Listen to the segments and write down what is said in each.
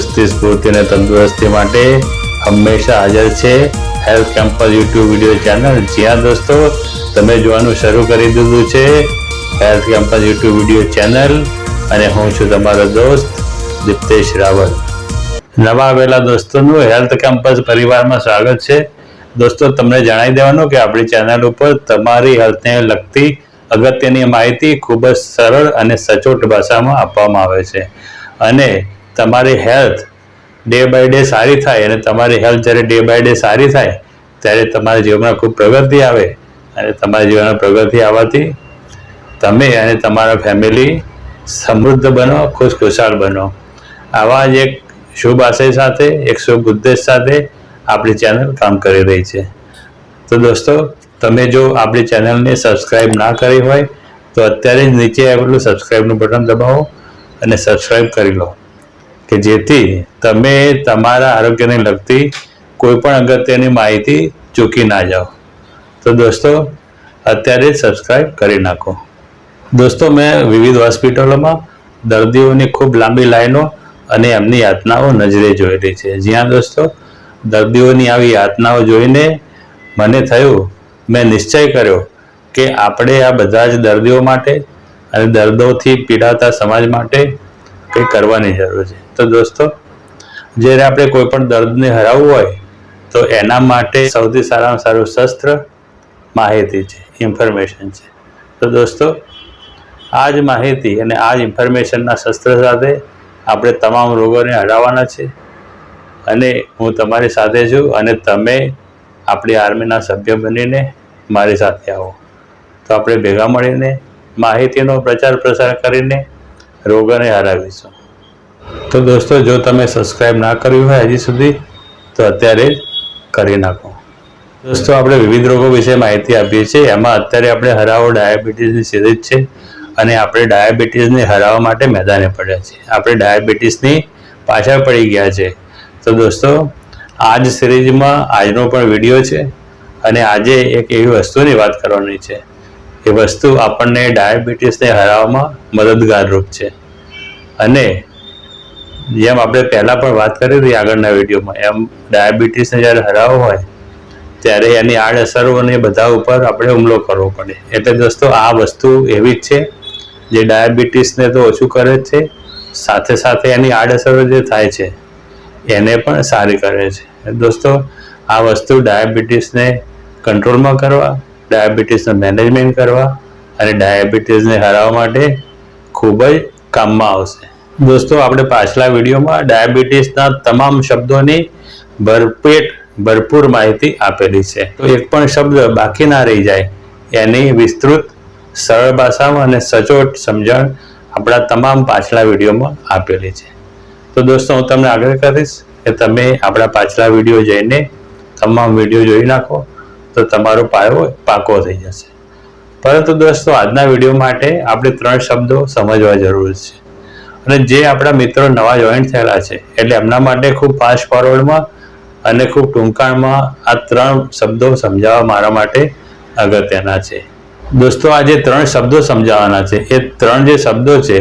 ચુસ્તી સ્ફૂર્તિ અને તંદુરસ્તી માટે હંમેશા હાજર છે health campus YouTube video channel. જ્યાં દોસ્તો, તમે જોવાનું શરૂ કરી દીધું છે health campus YouTube video channel અને હું છું તમારો દોસ્ત દીપ્તેશ રાવલ. નવા આવેલા દોસ્તોનું હેલ્થ કેમ્પસ પરિવારમાં સ્વાગત છે. દોસ્તો, તમને જણાવી દેવાનું કે આપણી ચેનલ ઉપર તમારી હેલ્થને લગતી અગત્યની માહિતી ખૂબ જ સરળ અને સચોટ ભાષામાં આપવામાં આવે છે. અને તમારી હેલ્થ ડે બાય ડે સારી થાય અને તમારી હેલ્થ જ્યારે ડે બાય ડે સારી થાય, ત્યારે તમારા જીવનમાં ખૂબ પ્રગતિ આવે અને તમારા જીવનમાં પ્રગતિ આવવાથી તમે અને તમારા ફેમિલી સમૃદ્ધ બનો, ખુશખુશાલ બનો. આવા જ એક શુભ આશય સાથે, એક શુભ ઉદ્દેશ સાથે આપણી ચેનલ કામ કરી રહી છે. તો દોસ્તો, તમે જો આપણી ચેનલને સબસ્ક્રાઈબ ના કરી હોય, તો અત્યારે જ નીચે આવેલું સબસ્ક્રાઈબનું બટન દબાવો અને સબસ્ક્રાઈબ કરી લો. કે જેથી તમે તમારા આરોગ્યને લગતી કોઈ પણ અગત્યની માહિતી ચૂકી ના જાઓ. તો દોસ્તો, અત્યારે જ સબસ્ક્રાઈબ કરી નાખો. દોસ્તો, મેં વિવિધ હોસ્પિટલોમાં દર્દીઓની ખૂબ લાંબી લાઈનો અને એમની યાતનાઓ નજરે જોયેલી છે. જ્યાં દોસ્તો, દર્દીઓની આવી યાતનાઓ જોઈને મને થયું, મેં નિશ્ચય કર્યો કે આપણે આ બધા જ દર્દીઓ માટે અને દર્દોથી પીડાતા સમાજ માટે કંઈ કરવાની જરૂર છે. તો દોસ્તો, જ્યારે આપણે કોઈ પણ દર્દને હરાવવું હોય, તો એના માટે સૌથી સારામાં સારું શસ્ત્ર માહિતી છે, ઇન્ફોર્મેશન છે. તો દોસ્તો, આ જ માહિતી અને આ જ ઇન્ફોર્મેશનના શસ્ત્ર સાથે આપણે તમામ રોગોને હરાવવાના છે. અને હું તમારી સાથે છું અને તમે આપણી આર્મીના સભ્ય બનીને મારી સાથે આવો. તો આપણે ભેગા મળીને માહિતીનો પ્રચાર પ્રસાર કરીને રોગોને હરાવીશું તો દોસ્તો, જો તમે સબસ્ક્રાઈબ ના કર્યું હોય હજી સુધી, તો અત્યારે કરી નાખો. દોસ્તો, આપણે વિવિધ રોગો વિશે માહિતી આપીએ છીએ. એમાં અત્યારે આપણે હરાવો ડાયાબિટીસની સિરીઝ છે અને આપણે ડાયાબિટીસને હરાવવા માટે મેદાને પડ્યા છીએ. આપણે ડાયાબિટીસની પાછળ પડી ગયા છે. તો દોસ્તો આ જ સિરીઝમાં આજનો પણ વીડિયો છે અને આજે એક એવી વસ્તુની વાત કરવાની છે. એ વસ્તુ આપણને ડાયાબિટીસને હરાવવામાં મદદગાર રૂપ છે. અને જેમ આપણે પહેલાં પણ વાત કરી હતી આગળના વિડીયોમાં, એમ ડાયાબિટીસને જ્યારે હરાવવો હોય, ત્યારે એની આડઅસરો અને બધા ઉપર આપણે હુમલો કરવો પડે. એટલે દોસ્તો, આ વસ્તુ એવી જ છે, જે ડાયાબિટીસને તો ઓછું કરે છે, સાથે સાથે એની આડઅસરો જે થાય છે, એને પણ સારી કરે છે. દોસ્તો, આ વસ્તુ ડાયાબિટીસને કંટ્રોલમાં કરવા ડાયાબિટીસનું મેનેજમેન્ટ કરવા અને ડાયાબિટીસને હરાવવા માટે ખૂબ જ કામમાં આવશે. દોસ્તો, આપણે પાછલા વિડીયોમાં ડાયાબિટીસના તમામ શબ્દોની ભરપેટ, ભરપૂર માહિતી આપેલી છે. તો એક પણ શબ્દ બાકી ના રહી જાય. એની વિસ્તૃત, સરળ ભાષામાં અને સચોટ સમજણ આપણા તમામ પાછલા વિડીયોમાં આપેલી છે. તો દોસ્તો, હું તમને આગ્રહ કરીશ કે તમે આપણા પાછલા વીડિયો જઈને તમામ વીડિયો જોઈ નાખો. તો તમારો પાયો પાકો થઈ જશે. પરંતુ દોસ્તો, આજના વીડિયો માટે આપણે ત્રણ શબ્દો સમજવા જરૂર છે. અને જે આપણા મિત્રો નવા જોઈન્ટ થયેલા છે, એટલે એમના માટે ખૂબ ફાસ્ટ ફોરવર્ડમાં અને ખૂબ ટૂંકાણમાં આ ત્રણ શબ્દો સમજાવવા મારા માટે અગત્યના છે. દોસ્તો, આ જે ત્રણ શબ્દો સમજાવવાના છે, એ ત્રણ જે શબ્દો છે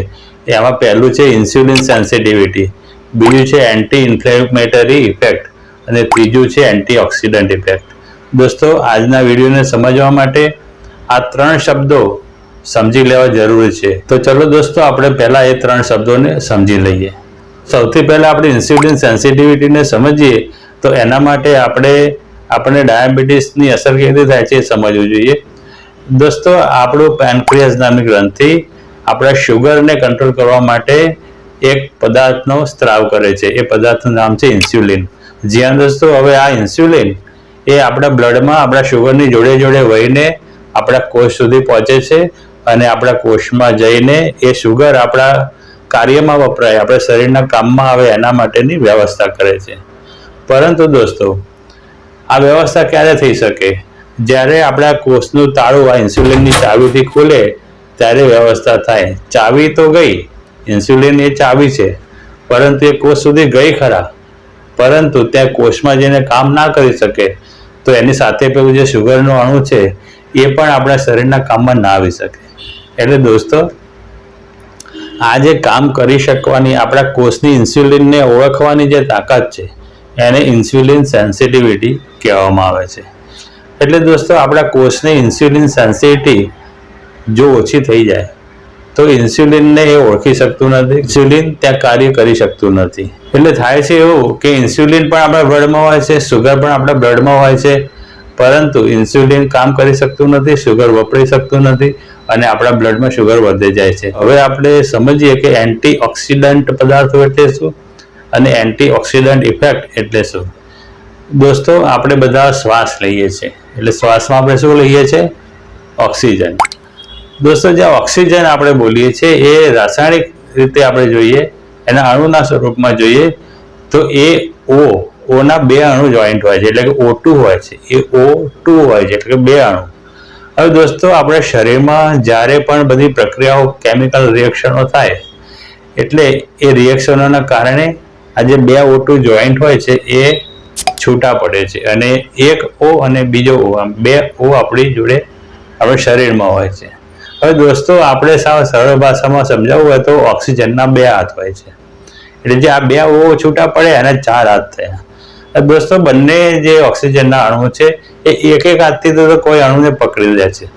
એમાં પહેલું છે ઇન્સ્યુલિન સેન્સિટિવિટી બીજું છે એન્ટી ઇન્ફ્લેમેટરી ઇફેક્ટ અને ત્રીજું છે એન્ટીઓક્સિડન્ટ ઇફેક્ટ દોસ્તો, આજના વિડીયોને સમજવા માટે આ ત્રણ શબ્દો સમજી લેવા જરૂરી છે. તો ચલો દોસ્તો, આપણે પહેલાં એ ત્રણ શબ્દોને સમજી લઈએ. સૌથી પહેલાં આપણે ઇન્સ્યુલિન સેન્સિટિવિટીને સમજીએ, તો એના માટે આપણે આપણે ડાયાબિટીસની અસર કેવી રીતે થાય છે એ સમજવું જોઈએ. દોસ્તો, આપણું પેનક્રિયાસ નામની ગ્રંથિ આપણા શુગરને કંટ્રોલ કરવા માટે એક પદાર્થનો સ્ત્રાવ કરે છે. એ પદાર્થનું નામ છે ઇન્સ્યુલિન જ્યાં દોસ્તો, હવે આ ઇન્સ્યુલિન એ આપણા બ્લડમાં, આપણા શુગરની જોડે જોડે વહીને આપણા કોષ સુધી પહોંચે છે અને આપણા કોષમાં જઈને એ શુગર આપણા કાર્યમાં વપરાય, આપણા શરીરના કામમાં આવે એના માટેની વ્યવસ્થા કરે છે. પરંતુ દોસ્તો, આ વ્યવસ્થા ક્યારે થઈ શકે? જ્યારે આપણા કોષનું તાળું આ ઇન્સ્યુલિનની ચાવીથી ખુલે, ત્યારે વ્યવસ્થા થાય. ચાવી તો ગઈ, ઇન્સ્યુલિન એ ચાવી છે, પરંતુ એ કોષ સુધી ગઈ ખરા. પરંતુ ત્યાં કોષમાં જઈને કામ ના કરી શકે. તો એની સાથે પેલું જે શુગરનું અણુ છે, એ પણ આપણા શરીરના કામમાં ના આવી શકે. એટલે દોસ્તો, આ જે કામ કરી શકવાની, આપણા કોષની ઇન્સ્યુલિનને ઓળખવાની જે તાકાત છે, એને ઇન્સ્યુલિન સેન્સિટિવિટી કહેવામાં આવે છે. એટલે દોસ્તો, આપણા કોષની ઇન્સ્યુલિન સેન્સિટિવિટી જો ઓછી થઈ જાય તો ઇન્સ્યુલિનને એ ઓળખી શકતું નથી. ઇન્સ્યુલિન ત્યાં કાર્ય કરી શકતું નથી. એટલે થાય છે એવું કે ઇન્સ્યુલિન પણ આપણા બ્લડમાં હોય છે સુગર પણ આપણા બ્લડમાં હોય છે, પરંતુ ઇન્સ્યુલિન કામ કરી શકતું નથી સુગર વપરી શકતું નથી અને આપણા બ્લડમાં શુગર વધે જાય છે. હવે આપણે સમજીએ કે એન્ટી ઓક્સિડન્ટ પદાર્થો એટલે શું અને એન્ટી ઓક્સિડન્ટ ઇફેક્ટ એટલે શું? દોસ્તો, આપણે બધા શ્વાસ લઈએ છીએ. એટલે શ્વાસમાં આપણે શું લઈએ છીએ? ઓક્સિજન. દોસ્તો, જે ઓક્સિજન આપણે બોલીએ છીએ, એ રાસાયણિક રીતે આપણે જોઈએ, એના અણુના સ્વરૂપમાં જોઈએ, તો એ ઓ ઓના બે અણુ જોઈન્ટ હોય છે, એટલે કે ઓ હોય છે. એ ઓ ટુ હોય છે, એટલે કે બે અણુ. હવે દોસ્તો, આપણે શરીરમાં જ્યારે પણ બધી પ્રક્રિયાઓ કેમિકલ રિએક્શનો થાય, એટલે એ રિએક્શનોના કારણે આ જે બે ઓ ટુ જોઈન્ટ હોય છે, એ છૂટા પડે છે. અને એક ઓ અને બીજો ઓ આમ બે ઓ આપણી જોડે આપણા શરીરમાં હોય છે. હવે દોસ્તો, આપણે સાવ સરળ ભાષામાં સમજાવવું હોય તો ઓક્સિજનના બે હાથ હોય છે. એટલે જે આ બે ઓ છૂટા પડે અને ચાર હાથ થયા. દોસ્તો, બંને જે ઓક્સિજનના અણુ છે, એ એક એક હાથથી તો કોઈ અણુને પકડી લે છે.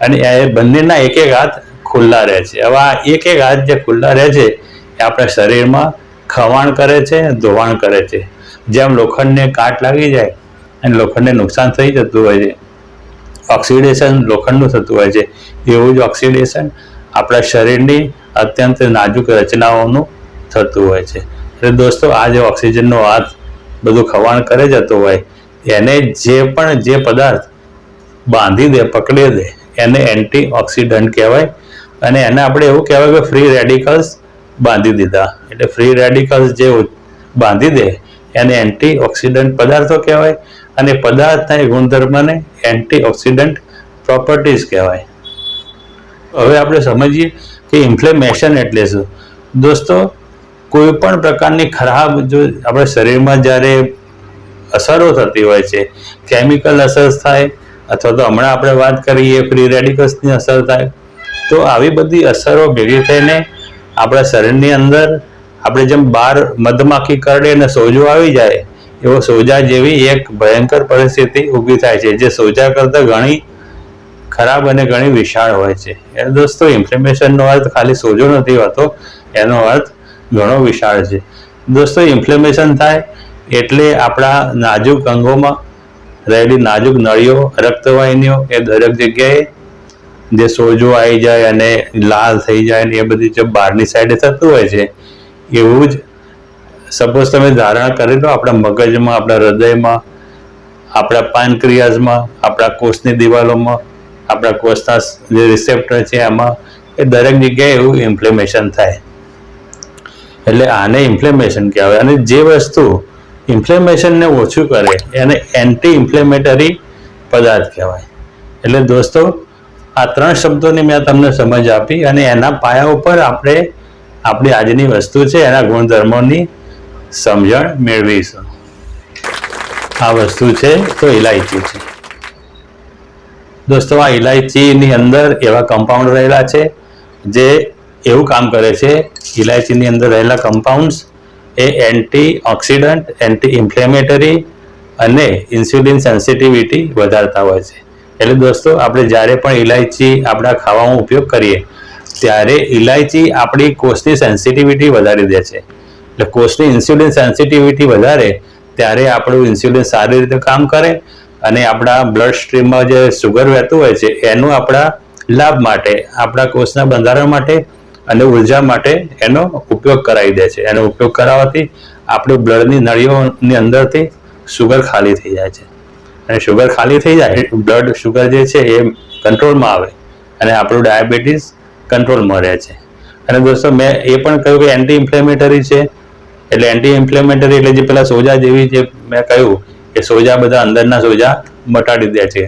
અને એ બંનેના એક એક હાથ ખુલ્લા રહે છે. હવે આ એક એક હાથ જે ખુલ્લા રહે છે, એ આપણા શરીરમાં ખવાણ કરે છે ધોવાણ કરે છે. જેમ લોખંડને કાટ લાગી જાય અને લોખંડને નુકસાન થઈ જતું હોય છે ઓક્સિડેશન લોખંડનું થતું હોય છે. એવું જ ઓક્સિડેશન આપણા શરીરની અત્યંત નાજુક રચનાઓનું થતું હોય છે. એટલે દોસ્તો, આ જે ઓક્સિજનનો હાથ બધું ખવાણ કરે જતો હોય, એને જે પણ જે પદાર્થ બાંધી દે, પકડી દે, એને એન્ટી ઓક્સિડન્ટ કહેવાય. અને એને આપણે એવું કહેવાય કે ફ્રી રેડિકલ્સ બાંધી દીધા. એટલે ફ્રી રેડિકલ્સ જે બાંધી દે, એને એન્ટી ઓક્સિડન્ટ પદાર્થો કહેવાય. અને પદાર્થના એ ગુણધર્મને એન્ટી ઓક્સિડન્ટ પ્રોપર્ટીઝ કહેવાય. હવે આપણે સમજીએ કે ઇન્ફ્લેમેશન એટલે શું? દોસ્તો, કોઈ પણ પ્રકારની ખરાબ જો આપણા શરીરમાં જ્યારે અસરો થતી હોય છે, કેમિકલ અસર થાય, અથવા તો હમણાં આપણે વાત કરીએ ફ્રી રેડિકલ્સની અસર થાય, તો આવી બધી અસરો ભેગી થઈને આપણા શરીરની અંદર આપણે જેમ બહાર મધમાખી કરડે અને સોજો આવી જાય એવો સોજા જેવી એક ભયંકર પરિસ્થિતિ ઊભી થાય છે, જે સોજા કરતાં ઘણી ખરાબ અને ઘણી વિશાળ હોય છે. દોસ્તો ઇન્ફ્લેમેશનનો અર્થ ખાલી સોજો નથી હોતો, એનો અર્થ ઘણો વિશાળ છે. દોસ્તો ઇન્ફ્લેમેશન થાય એટલે આપણા નાજુક અંગોમાં રહેલી નાજુક નળીઓ, રક્તવાહિનીઓ એ દરેક જગ્યાએ જે સોજો આવી જાય અને લાલ થઈ જાય ને એ બધી જે બહારની સાઈડે થતું હોય છે, એવું જ સપોઝ તમે ધારણા કરી લો, આપણા મગજમાં, આપણા હૃદયમાં, આપણા પાનક્રિયાઝમાં, આપણા કોષની દિવાલોમાં, આપણા કોષના જે રિસેપ્ટર છે એમાં, એ દરેક જગ્યાએ એવું ઇન્ફ્લેમેશન થાય. એટલે આને ઇન્ફ્લેમેશન કહેવાય. અને જે વસ્તુ ઇન્ફ્લેમેશનને ઓછું કરે, એને એન્ટી ઇન્ફ્લેમેટરી પદાર્થ કહેવાય. એટલે દોસ્તો, આ ત્રણ શબ્દોની મેં તમને સમજ આપી અને એના પાયા ઉપર આપણે આપણી આજની વસ્તુ છે, એના ગુણધર્મોની સમજણ મેળવીશું. આ વસ્તુ છે, તો ઇલાયચી છે. દોસ્તો, આ ઇલાયચીની અંદર એવા કમ્પાઉન્ડ રહેલા છે, જે એવું કામ કરે છે ઇલાયચીની અંદર રહેલા કમ્પાઉન્ડ્સ એ એન્ટી ઓક્સિડન્ટ એન્ટી ઇન્ફ્લેમેટરી અને ઇન્સ્યુલિન સેન્સિટિવિટી વધારતા હોય છે. એટલે દોસ્તો, આપણે જ્યારે પણ ઇલાયચી આપણા ખાવામાં ઉપયોગ કરીએ, ત્યારે ઇલાયચી આપણી કોષની સેન્સિટિવિટી વધારી દે છે. એટલે કોષની ઇન્સ્યુલિન સેન્સિટિવિટી વધારે, ત્યારે આપણું ઇન્સ્યુલિન સારી રીતે કામ કરે અને આપણા બ્લડ સ્ટ્રીમમાં જે સુગર વહેતું હોય છે, એનું આપણા લાભ માટે, આપણા કોષના બંધારણ માટે અને ઊર્જા માટે એનો ઉપયોગ કરાવી દે છે. એનો ઉપયોગ કરાવવાથી આપણી બ્લડની નળીઓની અંદરથી સુગર ખાલી થઈ જાય છે. અને સુગર ખાલી થઈ જાય બ્લડ સુગર જે છે એ કંટ્રોલમાં આવે અને આપણું ડાયાબિટીસ કંટ્રોલમાં રહે છે. અને દોસ્તો, મેં એ પણ કહ્યું કે એન્ટી ઇન્ફ્લેમેટરી છે એટલે એન્ટી ઇન્ફ્લેમેટરી એટલે જે પેલા સોજા જેવી જે મેં કહ્યું, કે સોજા બધા અંદરના સોજા મટાડી દે છે.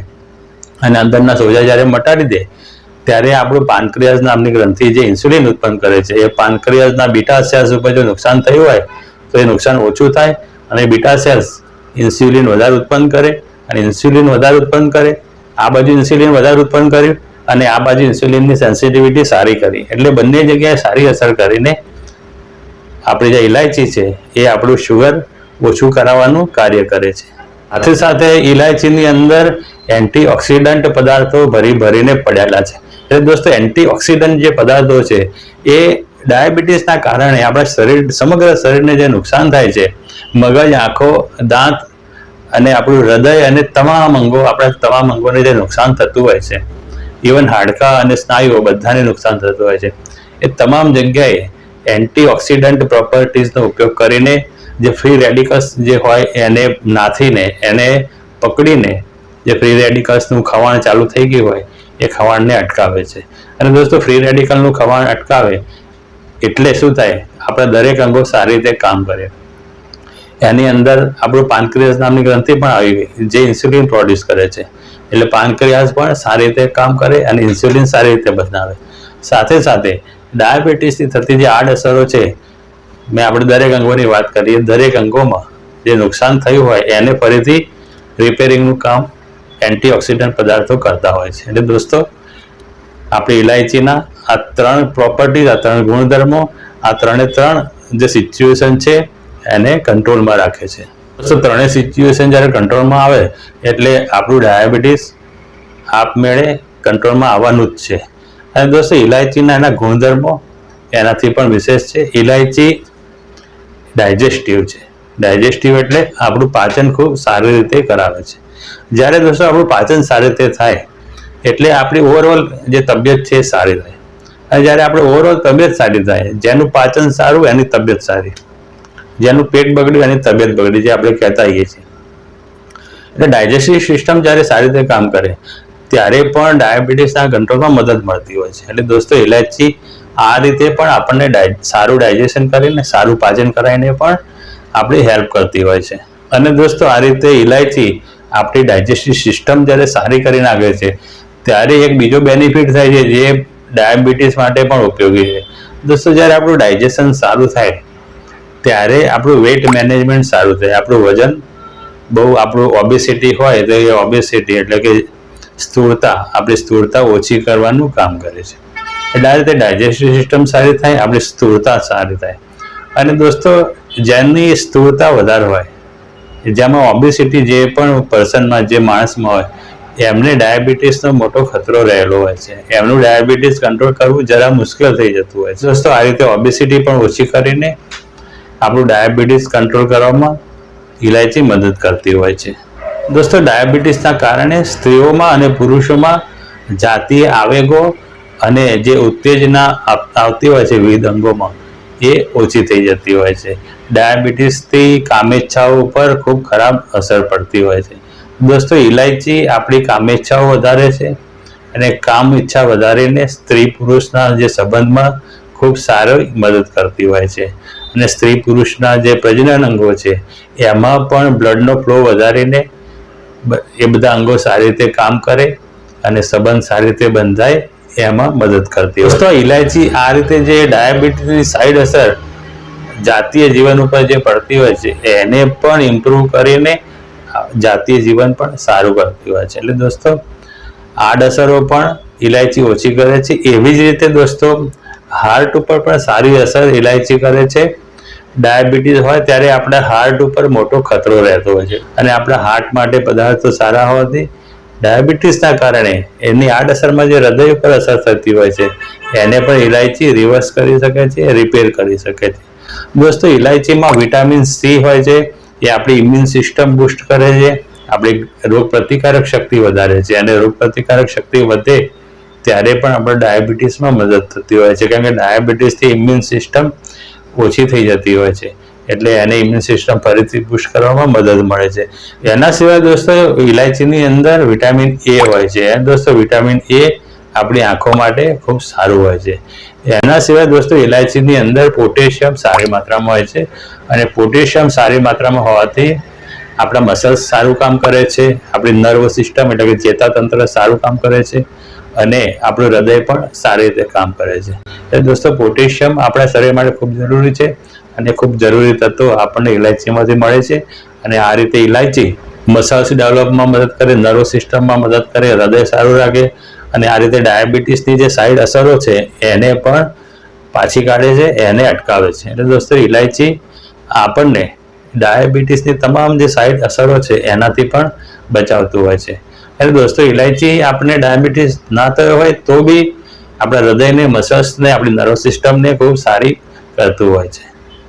અને અંદરના સોજા જ્યારે મટાડી દે, ત્યારે આપણું પાનક્રિયાસ નામની ગ્રંથિ જે ઇન્સ્યુલિન ઉત્પન્ન કરે છે, એ પાનક્રિયાસના બીટા સેલ્સ ઉપર જો નુકસાન થયું હોય, તો એ નુકસાન ઓછું થાય અને બીટા સેલ્સ ઇન્સ્યુલિન વધારે ઉત્પન્ન કરે અને ઇન્સ્યુલિન વધારે ઉત્પન્ન કરે. આ બાજુ ઇન્સ્યુલિન વધારે ઉત્પન્ન કર્યું અને આ બાજુ ઇન્સ્યુલિનની સેન્સિટિવિટી સારી કરી. એટલે બંને જગ્યાએ સારી અસર કરીને આપણી જે ઇલાયચી છે, એ આપણું શુગર ઓછું કરાવવાનું કાર્ય કરે છે. સાથે સાથે ઇલાયચીની અંદર એન્ટીઓક્સિડન્ટ પદાર્થો ભરી ભરીને પડેલા છે. એટલે દોસ્તો, એન્ટીઓક્સિડન્ટ જે પદાર્થો છે, એ ડાયાબિટીસના કારણે આપણા શરીર, સમગ્ર શરીરને જે નુકસાન થાય છે, મગજ, આંખો, દાંત અને આપણું હૃદય અને તમામ અંગો, આપણા તમામ અંગોને જે નુકસાન થતું હોય છે. ઇવન હાડકા અને સ્નાયુઓ બધાને નુકસાન થતું હોય છે. એ તમામ જગ્યાએ એન્ટીઓક્સિડન્ટ પ્રોપર્ટીઝનો ઉપયોગ કરીને જે ફ્રી રેડિકલ્સ જે હોય એને નાથીને, એને પકડીને જે ફ્રી રેડિકલ્સનું ખવાણ ચાલુ થઈ ગયું હોય, એ ખવાણને અટકાવે છે. અને દોસ્તો, ફ્રી રેડિકલનું ખવાણ અટકાવે એટલે શું થાય? આપણા દરેક અંગો સારી રીતે કામ કરે. એની અંદર આપણું પાનક્રિયાસ નામની ગ્રંથિ પણ આવી ગઈ, જે ઇન્સ્યુલિન પ્રોડ્યુસ કરે છે. એટલે પાનક્રિયાસ પણ સારી રીતે કામ કરે અને ઇન્સ્યુલિન સારી રીતે બનાવે. સાથે સાથે ડાયાબિટીસથી થતી જે આડઅસરો છે, મેં આપણે દરેક અંગોની વાત કરી, દરેક અંગોમાં જે નુકસાન થયું હોય, એને ફરીથી રિપેરિંગનું કામ એન્ટીઓક્સિડન્ટ પદાર્થો કરતા હોય છે. એટલે દોસ્તો, આપણી ઇલાયચીના આ ત્રણ પ્રોપર્ટીઝ આ ત્રણ ગુણધર્મો, આ ત્રણે ત્રણ જે સિચ્યુએશન છે, એને કંટ્રોલમાં રાખે છે. દોસ્તો ત્રણેય સિચ્યુએશન જ્યારે કંટ્રોલમાં આવે, એટલે આપણું ડાયાબિટીસ આપમેળે કંટ્રોલમાં આવવાનું જ છે. અને દોસ્તો ઇલાયચીના એના ગુણધર્મો એનાથી પણ વિશેષ છે. ઇલાયચી ડાયજેસ્ટિવ છે. ડાયજેસ્ટિવ એટલે આપણું પાચન ખૂબ સારી રીતે કરાવે છે. જ્યારે દોસ્તો, આપણું પાચન સારી રીતે થાય, એટલે આપણી ઓવરઓલ જે તબિયત છે એ સારી થાય અને જ્યારે આપણે ઓવરઓલ તબિયત સારી થાય, જેનું પાચન સારું એની તબિયત સારી. જેનું પેટ બગડ્યું એની તબિયત બગડી, જે આપણે કહેતા હોઈએ છીએ. એટલે ડાયજેસ્ટિવ સિસ્ટમ જ્યારે સારી રીતે કામ કરે ત્યારે પણ ડાયાબિટીસના કંટ્રોલમાં મદદ મળતી હોય છે. એટલે દોસ્તો ઇલાયચી આ રીતે પણ આપણને સારું ડાયજેશન કરીને સારું પાચન કરાવીને પણ આપણી હેલ્પ કરતી હોય છે. અને દોસ્તો, આ રીતે ઇલાયચી આપણી ડાયજેસ્ટિવ સિસ્ટમ જ્યારે સારી કરી નાખે છે, ત્યારે એક બીજો બેનિફિટ થાય છે જે ડાયાબિટીસ માટે પણ ઉપયોગી છે. દોસ્તો, જ્યારે આપણું ડાયજેશન સારું થાય, ત્યારે આપણું વેટ મેનેજમેન્ટ સારું થાય. આપણું વજન બહુ, આપણું ઓબેસિટી હોય તો એ ઓબેસિટી એટલે કે સ્થૂળતા, આપણી સ્થૂળતા ઓછી કરવાનું કામ કરે છે. એટલે આ રીતે ડાયજેસ્ટિવ સિસ્ટમ સારી થાય, આપણી સ્થૂળતા સારી થાય. અને દોસ્તો, જેની સ્થૂળતા વધારે હોય, જેમાં ઓબેસિટી જે પણ પર્સનમાં જે માણસમાં હોય, એમને ડાયાબિટીસનો મોટો ખતરો રહેલો હોય છે. એમનું ડાયાબિટીસ કંટ્રોલ કરવું જરા મુશ્કેલ થઈ જતું હોય છે. દોસ્તો, આ રીતે ઓબેસિટી પણ ઓછી કરીને, આપણું ડાયાબિટીસ કંટ્રોલ કરવામાં ઇલાયચી મદદ કરતી હોય છે. દોસ્તો, ડાયાબિટીસના કારણે સ્ત્રીઓમાં અને પુરુષોમાં જાતીય આવેગો અને જે ઉત્તેજના આવતી હોય છે વિવિધ અંગોમાં, એ ઓછી થઈ જતી હોય છે. ડાયાબિટીસથી કામેચ્છાઓ ઉપર ખૂબ ખરાબ અસર પડતી હોય છે. દોસ્તો ઇલાયચી આપણી કામેચ્છાઓ વધારે છે અને કામ ઈચ્છા વધારીને સ્ત્રી પુરુષના જે સંબંધમાં ખૂબ સારો મદદ કરતી હોય છે. અને સ્ત્રી પુરુષના જે પ્રજનન અંગો છે, એમાં પણ બ્લડનો ફ્લો વધારીને એ બધા અંગો સારી રીતે કામ કરે અને સંબંધ સારી રીતે બંધાય એમાં મદદ કરતી હોય. દોસ્તો ઇલાયચી આ રીતે જે ડાયાબિટીસની સાઈડ અસર જાતીય જીવન ઉપર જે પડતી હોય છે, એને પણ ઇમ્પ્રૂવ કરીને જાતીય જીવન પણ સારું કરતી હોય છે. એટલે દોસ્તો આડઅસરો પણ ઇલાયચી ઓછી કરે છે. એવી જ રીતે દોસ્તો હાર્ટ ઉપર પણ સારી અસર ઇલાયચી કરે છે. ડાયાબિટીસ હોય ત્યારે આપણા હાર્ટ ઉપર મોટો ખતરો રહેતો હોય છે. અને આપણા હાર્ટ માટે પદાર્થો સારા હોવાથી ડાયાબિટીસના કારણે એની આડઅસરમાં જે હૃદય ઉપર અસર થતી હોય છે, એને પણ ઇલાયચી રિવર્સ કરી શકે છે રિપેર કરી શકે છે. દોસ્તો ઇલાયચીમાં વિટામિન સી હોય છે, એ આપણી ઇમ્યુન સિસ્ટમ બુસ્ટ કરે છે, આપણી રોગ પ્રતિકારક શક્તિ વધારે છે. અને રોગ પ્રતિકારક શક્તિ વધે ત્યારે પણ આપણે ડાયાબિટીસમાં મદદ થતી હોય છે. કારણ કે ડાયાબિટીસથી ઇમ્યુન સિસ્ટમ ઓછી થઈ જતી હોય છે. એટલે એને ઇમ્યુન સિસ્ટમ ફરીથી પુશ કરવામાં મદદ મળે છે. એના સિવાય દોસ્તો ઇલાયચીની અંદર વિટામિન એ હોય છે. એ દોસ્તો વિટામિન એ આપણી આંખો માટે ખૂબ સારું હોય છે. એના સિવાય દોસ્તો ઇલાયચીની અંદર પોટેશિયમ સારી માત્રામાં હોય છે. અને પોટેશિયમ સારી માત્રામાં હોવાથી આપણા મસલ્સ સારું કામ કરે છે. આપણી નર્વ સિસ્ટમ એટલે કે ચેતાતંત્ર સારું કામ કરે છે. અને આપણું હૃદય પણ સારી રીતે કામ કરે છે. એટલે દોસ્તો, પોટેશિયમ આપણા શરીર માટે ખૂબ જરૂરી છે અને ખૂબ જરૂરી તત્વો આપણને ઇલાયચીમાંથી મળે છે અને આ રીતે ઇલાયચી મસાલ્સ ડેવલપમાં મદદ કરે નર્વ સિસ્ટમમાં મદદ કરે, હૃદય સારું રાખે અને આ રીતે ડાયાબિટીસની જે સાઈડ અસરો છે એને પણ પાછી કાઢે છે, એને અટકાવે છે. એટલે દોસ્તો, ઇલાયચી આપણને ડાયાબિટીસની તમામ જે સાઈડ અસરો છે એનાથી પણ બચાવતું હોય છે. એટલે દોસ્તો ઇલાયચી આપણે ડાયાબિટીસ ના થયો હોય તો બી આપણા હૃદયને, મસલ્સને, આપણી નર્વ સિસ્ટમને ખૂબ સારી કરતું હોય છે.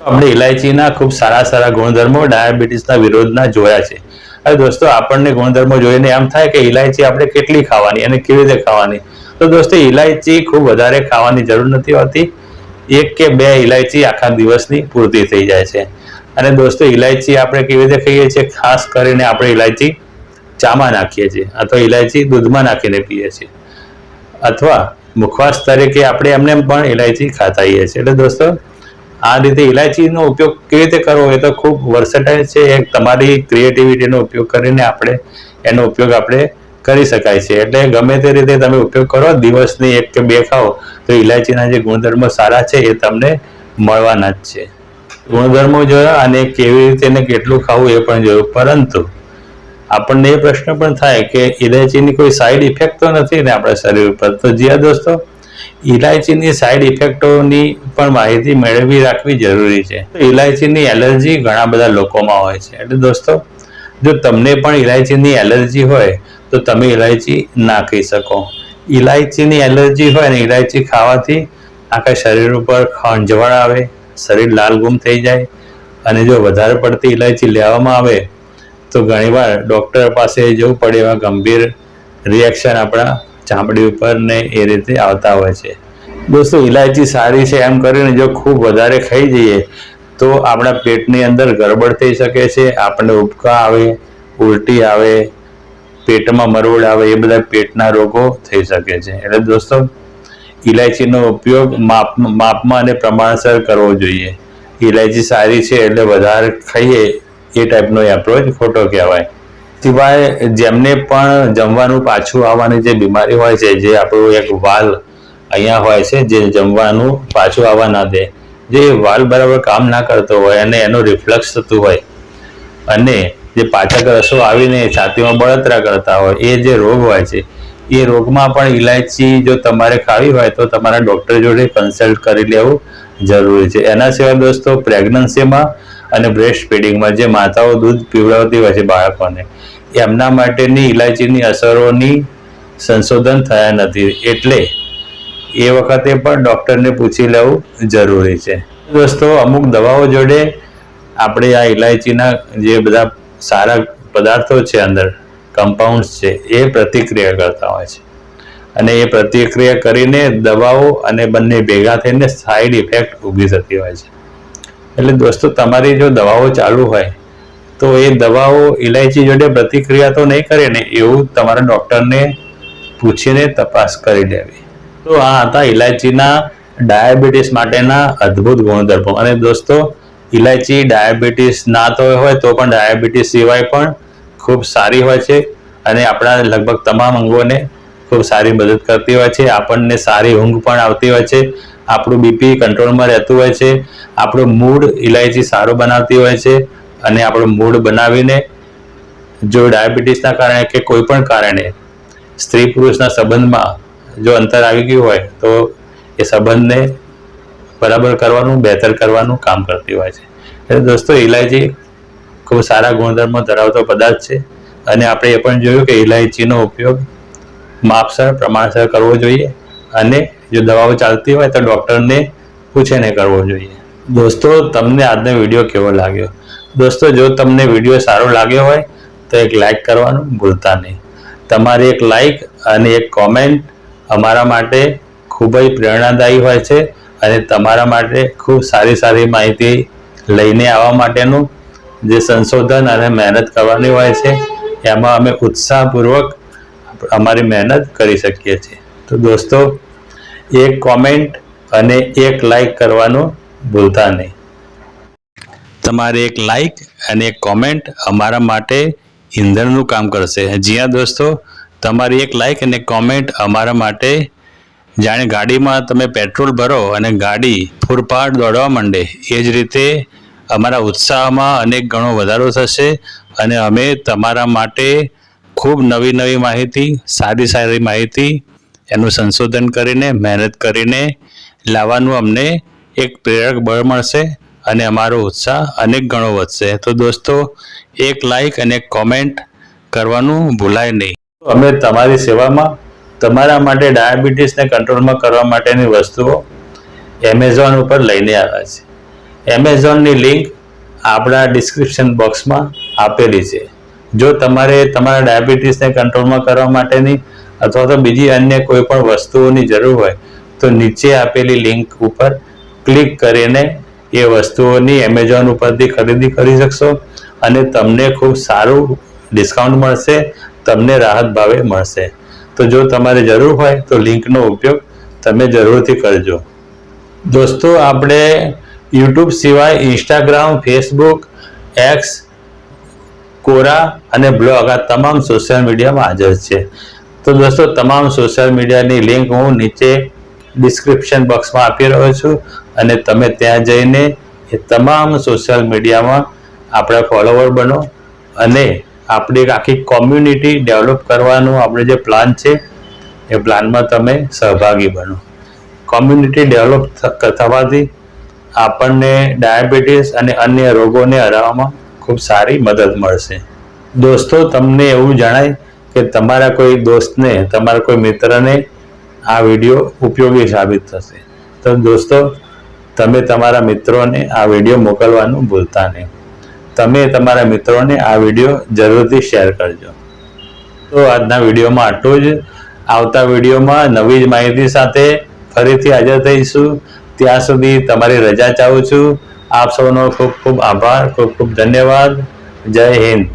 આપણે ઇલાયચીના ખૂબ સારા સારા ગુણધર્મો ડાયાબિટીસના વિરોધના જોયા છે. હવે દોસ્તો, આપણને ગુણધર્મો જોઈને એમ થાય કે ઇલાયચી આપણે કેટલી ખાવાની અને કેવી રીતે ખાવાની? તો દોસ્તો ઇલાયચી ખૂબ વધારે ખાવાની જરૂર નથી હોતી. એક કે બે ઇલાયચી આખા દિવસની પૂર્તિ થઈ જાય છે. અને દોસ્તો ઇલાયચી આપણે કેવી રીતે ખાઈએ છીએ? ખાસ કરીને આપણે ઇલાયચી ચામાં નાખીએ છીએ અથવા ઇલાયચી દૂધમાં નાખીને પીએ છીએ. અથવા મુખવાસ તરીકે આપણે એમને પણ ઇલાયચી ખાતા હોઈએ છીએ. એટલે દોસ્તો, આ રીતે ઇલાયચીનો ઉપયોગ કેવી રીતે કરવો એ તો ખૂબ વર્સેટાઇલ છે. એક તમારી ક્રિએટિવિટીનો ઉપયોગ કરીને આપણે એનો ઉપયોગ આપણે કરી શકાય છે. એટલે ગમે તે રીતે તમે ઉપયોગ કરો, દિવસની એક કે બે ખાઓ, તો ઇલાયચીના જે ગુણધર્મો સારા છે એ તમને મળવાના જ છે. ગુણધર્મો જોયા અને કેવી રીતે એને કેટલું ખાવું એ પણ જોયું. પરંતુ આપણને એ પ્રશ્ન પણ થાય કે ઇલાયચીની કોઈ સાઈડ ઇફેક્ટ તો નથી ને આપણા શરીર ઉપર. તો જી દોસ્તો, ઇલાયચીની સાઈડ ઇફેક્ટોની પણ માહિતી મેળવી રાખવી જરૂરી છે. ઇલાયચીની એલર્જી ઘણા બધા લોકોમાં હોય છે. એટલે દોસ્તો, જો તમને પણ ઇલાયચીની એલર્જી હોય, તો તમે ઇલાયચી ના ખાઈ શકો. ઇલાયચીની એલર્જી હોય ને ઇલાયચી ખાવાથી આખા શરીર ઉપર ખંજવાળ આવે, શરીર લાલ ગુમ થઈ જાય અને જો વધારે પડતી ઇલાયચી લેવામાં આવે તો ઘણીવાર ડૉક્ટર પાસે જવું પડે એવા ગંભીર રિએક્શન આપણા ચામડી ઉપર ને એ રીતે આવતા હોય છે. દોસ્તો ઇલાયચી સારી છે એમ કરીને જો ખૂબ વધારે ખાઈ જઈએ તો આપણા પેટની અંદર ગડબડ થઈ શકે છે, આપણને ઉબકા આવે, ઉલટી આવે, પેટમાં મરોડ આવે, એ બધા પેટના રોગો થઈ શકે છે. એટલે દોસ્તો ઇલાયચીનો ઉપયોગ માપ, માપમાં અને પ્રમાણસર કરવો જોઈએ. ઇલાયચી સારી છે એટલે વધારે ખાઈએ એ ટાઈપનો એપ્રોચ ખોટો કહેવાય. સિવાય જેમને પણ જમવાનું પાછું આવવાની જે બીમારી હોય છે, જે આપણું એક વાલ અહીંયા હોય છે, જે જમવાનું પાછું આવવા ના દે, જે વાલ બરાબર કામ ના કરતો હોય અને એનું રિફ્લક્સ થતું હોય અને જે પાચક રસો આવીને છાતીમાં બળતરા કરતા હોય, એ જે રોગ હોય છે, એ રોગમાં પણ ઇલાયચી જો તમારે ખાવી હોય તો તમારા ડૉક્ટર જોડે કન્સલ્ટ કરી લેવું જરૂરી છે. એના સિવાય દોસ્તો પ્રેગ્નન્સીમાં અને બ્રેસ્ટ ફીડિંગમાં જે માતાઓ દૂધ પીવડાવતી હોય છે બાળકોને, એમના માટેની ઇલાયચીની અસરોની સંશોધન થયા નથી. એટલે એ વખતે પણ ડૉક્ટરને પૂછી લેવું જરૂરી છે. દોસ્તો, અમુક દવાઓ જોડે આપણે આ ઇલાયચીના જે બધા સારા પદાર્થો છે અંદર કમ્પાઉન્ડ્સ છે, એ પ્રતિક્રિયા કરતા હોય છે. અને એ પ્રતિક્રિયા કરીને દવાઓ અને બંને ભેગા થઈને સાઈડ ઇફેક્ટ ઊભી થતી હોય છે. એટલે દોસ્તો, તમારી જો દવાઓ ચાલુ હોય, તો એ દવાઓ ઇલાયચી જોડે પ્રતિક્રિયા તો નહીં કરે ને, એવું તમારા ડૉક્ટરને પૂછીને તપાસ કરી લેવી તો આ હતા ઇલાયચીના ડાયાબિટીસ માટેના અદ્ભુત ગુણધર્મો. અને દોસ્તો ઇલાયચી ડાયાબિટીસ ના તો હોય, તો પણ ડાયાબિટીસ સિવાય પણ ખૂબ સારી હોય છે. અને આપણા લગભગ તમામ અંગોને ખૂબ સારી મદદ કરતી હોય છે. આપણને સારી ઊંઘ પણ આવતી હોય છે. આપણું બીપી કંટ્રોલમાં રહેતું હોય છે, આપણું મૂડ ઇલાયચી સારો બનાવતી હોય છે અને આપણું મૂડ બનાવીને જો ડાયાબિટીસના કારણે કે કોઈ પણ કારણે સ્ત્રી પુરુષના સંબંધમાં જો અંતર આવી ગયું હોય, તો એ સંબંધને બરાબર કરવાનું, બહેતર કરવાનું કામ કરતી હોય છે. એટલે દોસ્તો ઇલાયચી ખૂબ સારા ગુણધર્મો ધરાવતો પદાર્થ છે અને આપણે એ પણ જોયું કે ઇલાયચીનો ઉપયોગ માપસર, પ્રમાણસર કરવો જોઈએ. અને જો દવાઓ ચાલતી હોય તો ડૉક્ટરને પૂછીને કરવો જોઈએ. દોસ્તો, તમને આજનો વીડિયો કેવો લાગ્યો? દોસ્તો, જો તમને વીડિયો સારો લાગ્યો હોય, તો એક લાઈક કરવાનું ભૂલતા નહીં. તમારી એક લાઈક અને એક કોમેન્ટ અમારા માટે ખૂબ જ પ્રેરણાદાયી હોય છે અને તમારા માટે ખૂબ સારી સારી માહિતી લઈને આવવા માટેનું જે સંશોધન અને મહેનત કરવાની હોય છે, એમાં અમે ઉત્સાહપૂર્વક અમારી મહેનત કરી શકીએ છીએ. તો દોસ્તો, એક કોમેન્ટ અને એક લાઈક કરવાનું ભૂલતા નહીં. તમારે એક લાઈક અને એક કોમેન્ટ અમારા માટે ઈંધણનું કામ કરશે. જી હા દોસ્તો, તમારી એક લાઈક અને કોમેન્ટ અમારા માટે, જાણે ગાડીમાં તમે પેટ્રોલ ભરો અને ગાડી ફૂરપાટ દોડવા માંડે, એ જ રીતે અમારા ઉત્સાહમાં અનેક ગણો વધારો થશે અને અમે તમારા માટે ખૂબ નવી નવી માહિતી સારી સારી માહિતી એનું સંશોધન કરીને, મહેનત કરીને લાવવાનું અમને એક પ્રેરક બળ મળશે અને અમારો ઉત્સાહ અનેક ગણો વધશે. તો દોસ્તો, એક લાઈક અને કોમેન્ટ કરવાનું ભૂલાય નહીં. અમે તમારી સેવામાં તમારા માટે ડાયાબિટીસને કંટ્રોલમાં કરવા માટેની વસ્તુઓ એમેઝોન ઉપર લઈને આવ્યા છે એમેઝોનની લિંક આપણા ડિસ્ક્રિપ્શન બોક્સમાં આપેલી છે. જો તમારે તમારા ડાયાબિટીસને કંટ્રોલમાં કરવા માટેની અથવા તો બીજી અન્ય કોઈ પણ વસ્તુઓની જરૂર હોય, તો નીચે આપેલી લિંક ઉપર ક્લિક કરીને એ વસ્તુઓની એમેઝોન ઉપરથી ખરીદી કરી શકશો અને તમને ખૂબ સારું ડિસ્કાઉન્ટ મળશે, તમને રાહત ભાવે મળશે. તો જો તમારે જરૂર હોય તો લિંકનો ઉપયોગ તમે જરૂરથી કરજો. દોસ્તો, આપણે યુટ્યુબ સિવાય ઇન્સ્ટાગ્રામ ફેસબુક એક્સ કોરા અને બ્લોગ આ તમામ સોશિયલ મીડિયામાં હાજર છે. તો દોસ્તો, તમામ સોશિયલ મીડિયાની લિંક હું નીચે ડિસ્ક્રિપ્શન બોક્સમાં આપી રહ્યો છું અને તમે ત્યાં જઈને એ તમામ સોશિયલ મીડિયામાં આપણા ફોલોવર બનો અને આપણી આખી કોમ્યુનિટી ડેવલપ કરવાનો આપણે જે પ્લાન છે, એ પ્લાનમાં તમે સહભાગી બનો. કોમ્યુનિટી ડેવલપ થવાથી આપણને ડાયાબિટીસ અને અન્ય રોગોને હરાવવામાં ખૂબ સારી મદદ મળશે. દોસ્તો, તમને એવું જણાય કે તમારા કોઈ દોસ્તને, તમારા કોઈ મિત્રને આ વીડિયો ઉપયોગી સાબિત થશે. તો દોસ્તો, તમે તમારા મિત્રોને આ વીડિયો મોકલવાનું ભૂલતા નહીં. તમે તમારા મિત્રોને આ વીડિયો જરૂરથી શેર કરજો. તો આજના વિડીયોમાં આટલું જ. આવતા વિડીયોમાં નવી જ માહિતી સાથે ફરીથી હાજર થઈશું. ત્યાં સુધી તમારી રજા ચાહું છું. આપ સૌનો ખૂબ ખૂબ આભાર, ખૂબ ખૂબ ધન્યવાદ. જય હિન્દ.